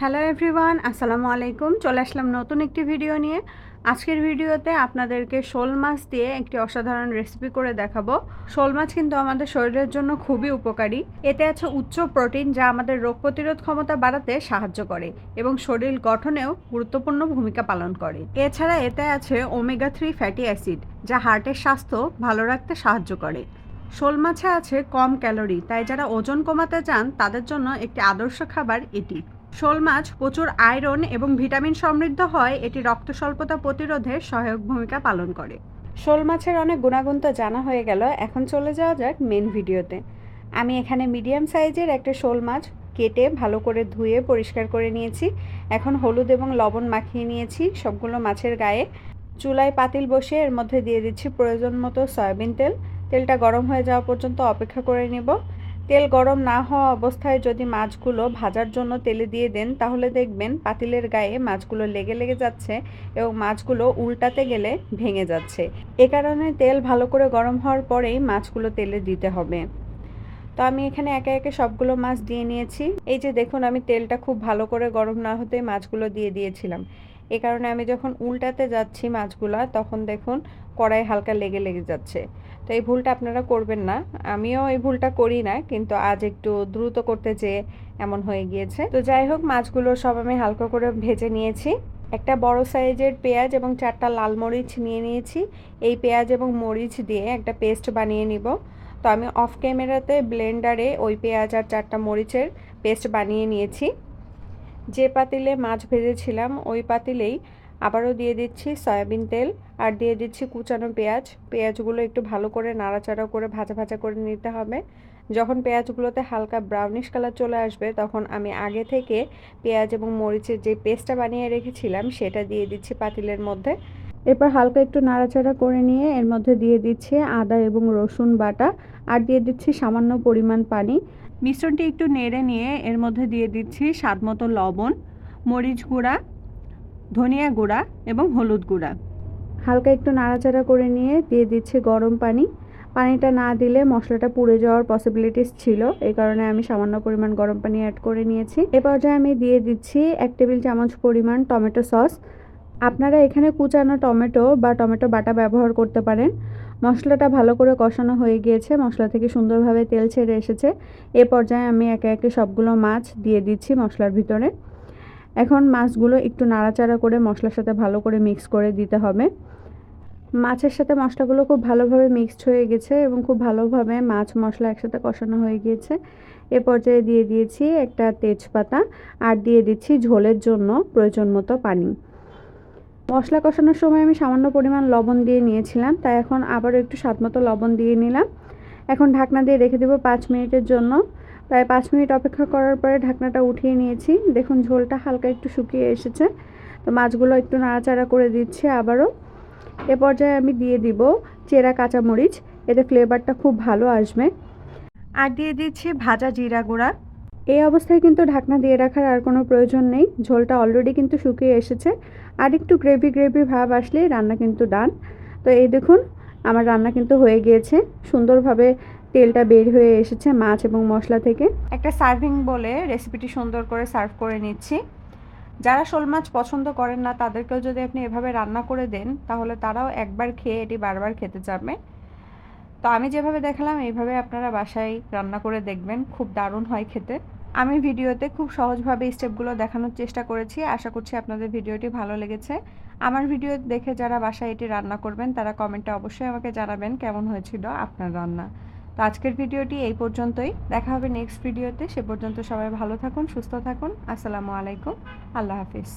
Hello everyone আসসালামু আলাইকুম। চলে আসলাম নতুন একটি ভিডিও নিয়ে। আজকের ভিডিওতে আপনাদেরকে শোল মাছ দিয়ে একটি অসাধারণ রেসিপি করে দেখাবো। শোল মাছ কিন্তু আমাদের শরীরের জন্য খুবই উপকারী। এতে আছে উচ্চ প্রোটিন যা আমাদের রোগ প্রতিরোধ ক্ষমতা বাড়াতে সাহায্য করে এবং শরীর গঠনেও গুরুত্বপূর্ণ ভূমিকা পালন করে। এছাড়া এতে আছে ওমেগা থ্রি ফ্যাটি অ্যাসিড যা হার্টের স্বাস্থ্য ভালো রাখতে সাহায্য করে। শোল মাছে আছে কম ক্যালোরি তাই যারা ওজন কমাতে চান তাদের জন্য একটি আদর্শ খাবার এটি। শোল মাছ প্রচুর আয়রন এবং ভিটামিন সমৃদ্ধ হয়, এটি রক্ত স্বল্পতা প্রতিরোধে সহায়ক ভূমিকা পালন করে। শোল মাছের অনেক গুণাগুণ তো জানা হয়ে গেল, এখন চলে যাওয়া যাক মেন ভিডিওতে আমি এখানে মিডিয়াম সাইজের একটা শোল মাছ কেটে ভালো করে ধুয়ে পরিষ্কার করে নিয়েছি। এখন হলুদ এবং লবণ মাখিয়ে নিয়েছি, সবগুলো মাছের গায়ে। চুলায় পাতিল বসে এর মধ্যে দিয়ে দিচ্ছি প্রয়োজন মতো সয়াবিন তেল। তেলটা গরম হয়ে যাওয়া পর্যন্ত অপেক্ষা করে নেব। তেল গরম না হওয়া অবস্থায় যদি মাছগুলো ভাজার জন্য তেলে দিয়ে দেন, তাহলে দেখবেন পাতিলের গায়ে মাছগুলো লেগে লেগে যাচ্ছে এবং মাছগুলো উল্টাতে গেলে ভেঙে যাচ্ছে। এ কারণে তেল ভালো করে গরম হওয়ার পরেই মাছগুলো তেলে দিতে হবে। তো আমি এখানে একে একে সবগুলো মাছ দিয়ে নিয়েছি। এই যে দেখুন, আমি তেলটা খুব ভালো করে গরম না হতে মাছগুলো দিয়ে দিয়েছিলাম। এ কারণে আমি যখন উল্টাতে যাচ্ছি মাছগুলা, তখন দেখুন কড়াই হালকা লেগে লেগে যাচ্ছে। তো এই ভুলটা আপনারা করবেন না। আমিও এই ভুলটা করি না, কিন্তু আজ একটু দ্রুত করতে যেয়ে এমন হয়ে গিয়েছে। তো যাই হোক, মাছগুলো সব আমি হালকা করে ভেজে নিয়েছি। একটা বড় সাইজের পেঁয়াজ এবং চারটা লাল মরিচ নিয়ে নিয়েছি। এই পেঁয়াজ এবং মরিচ দিয়ে একটা পেস্ট বানিয়ে নিব। তো আমি অফ ক্যামেরাতে ব্লেন্ডারে ওই পেঁয়াজ আর চারটা মরিচের পেস্ট বানিয়ে নিয়েছি। যে পাতিলে মাছ ভেজেছিলাম, ওই পাতিলেই আবারও দিয়ে দিচ্ছি সয়াবিন তেল আর দিয়ে দিচ্ছি কুচানো পেঁয়াজ। পেঁয়াজগুলো একটু ভালো করে নাড়াচাড়া করে ভাজা ভাজা করে নিতে হবে। যখন পেঁয়াজগুলোতে হালকা ব্রাউনিশ কালার চলে আসবে, তখন আমি আগে থেকে পেঁয়াজ এবং মরিচের যে পেস্টটা বানিয়ে রেখেছিলাম, সেটা দিয়ে দিচ্ছি পাতিলের মধ্যে। এরপর হালকা একটু নাড়াচাড়া করে নিয়ে এর মধ্যে দিয়ে দিচ্ছি আদা এবং রসুন বাটা আর দিয়ে দিচ্ছি সামান্য পরিমাণ পানি। মিশ্রণটি একটু নেড়ে নিয়ে এর মধ্যে দিয়ে দিচ্ছি স্বাদ মতো লবণ, মরিচ গুঁড়া, ধনিয়া গুঁড়া এবং হলুদ গুঁড়া। হালকা একটু নাড়াচাড়া করে নিয়ে দিয়ে দিচ্ছি গরম পানি। পানিটা না দিলে মশলাটা পুড়ে যাওয়ার পসিবিলিটিস ছিল এই কারণে আমি সামান্য পরিমাণ গরম পানি অ্যাড করে নিয়েছি। এ পর্যায়ে আমি দিয়ে দিচ্ছি এক টেবিল চামচ পরিমাণ টমেটো সস। আপনারা এখানে কুচানো টমেটো বা টমেটো বাটা ব্যবহার করতে পারেন। মশলাটা ভালো করে কষানো হয়ে গিয়েছে। মশলা থেকে সুন্দরভাবে তেল ছেড়ে এসেছে। এ পর্যায়ে আমি একে একে সবগুলো মাছ দিয়ে দিচ্ছি মশলার ভিতরে। এখন মাছগুলো একটু নাড়াচাড়া করে মশলার সাথে ভালো করে মিক্স করে দিতে হবে। মাছের সাথে মশলাগুলো খুব ভালোভাবে মিক্সড হয়ে গেছে এবং খুব ভালোভাবে মাছ মশলা একসাথে কষানো হয়ে গিয়েছে। এ পর্যায়ে দিয়ে দিয়েছি একটা তেজপাতা আর দিয়ে দিচ্ছি ঝোলের জন্য প্রয়োজন মতো পানি। মশলা কষানোর সময় আমি সামান্য পরিমাণ লবণ দিয়ে নিয়েছিলাম, তাই এখন আবারও একটু স্বাদ মতো লবণ দিয়ে নিলাম। এখন ঢাকনা দিয়ে রেখে দেবো পাঁচ মিনিটের জন্য। প্রায় পাঁচ মিনিট অপেক্ষা করার পরে ঢাকনাটা উঠিয়ে নিয়েছি। দেখুন, ঝোলটা হালকা একটু শুকিয়ে এসেছে। তো মাছগুলো একটু নাড়াচাড়া করে দিচ্ছি আবারও। এ পর্যায়ে আমি দিয়ে দিব চেরা কাঁচামরিচ। এতে ফ্লেভারটা খুব ভালো আসবে। আর দিয়ে দিচ্ছি ভাজা জিরা গুঁড়া। এই অবস্থায় কিন্তু ঢাকনা দিয়ে রাখার আর কোনো প্রয়োজন নেই। ঝোলটা অলরেডি কিন্তু শুকিয়ে এসেছে। আর একটু গ্রেভি গ্রেভি ভাব আসলেই রান্না কিন্তু ডান তো এই দেখুন, আমার রান্না কিন্তু হয়ে গিয়েছে। সুন্দরভাবে তেলটা বের হয়ে এসেছে মাছ এবং মশলা থেকে। একটা সার্ভিং বলে রেসিপিটি সুন্দর করে সার্ভ করে নিচ্ছি। যারা শোল মাছ পছন্দ করেন না, তাদেরকেও যদি আপনি এভাবে রান্না করে দেন, তাহলে তারাও একবার খেয়ে এটি বারবার খেতে চাবে। তো আমি যেভাবে দেখালাম, এইভাবে আপনারা বাসায় রান্না করে দেখবেন। খুব দারুণ হয় খেতে। আমি ভিডিওতে খুব সহজভাবে স্টেপগুলো দেখানোর চেষ্টা করেছি। আশা করছি আপনাদের ভিডিওটি ভালো লেগেছে। আমার ভিডিও দেখে যারা বাসায় এটি রান্না করবেন, তারা কমেন্টে অবশ্যই আমাকে জানাবেন কেমন হয়েছিল আপনার রান্না। তো আজকের ভিডিওটি এই পর্যন্তই। দেখা হবে নেক্সট ভিডিওতে সে পর্যন্ত সবাই ভালো থাকুন, সুস্থ থাকুন। আসসালামু আলাইকুম। আল্লাহ হাফিজ।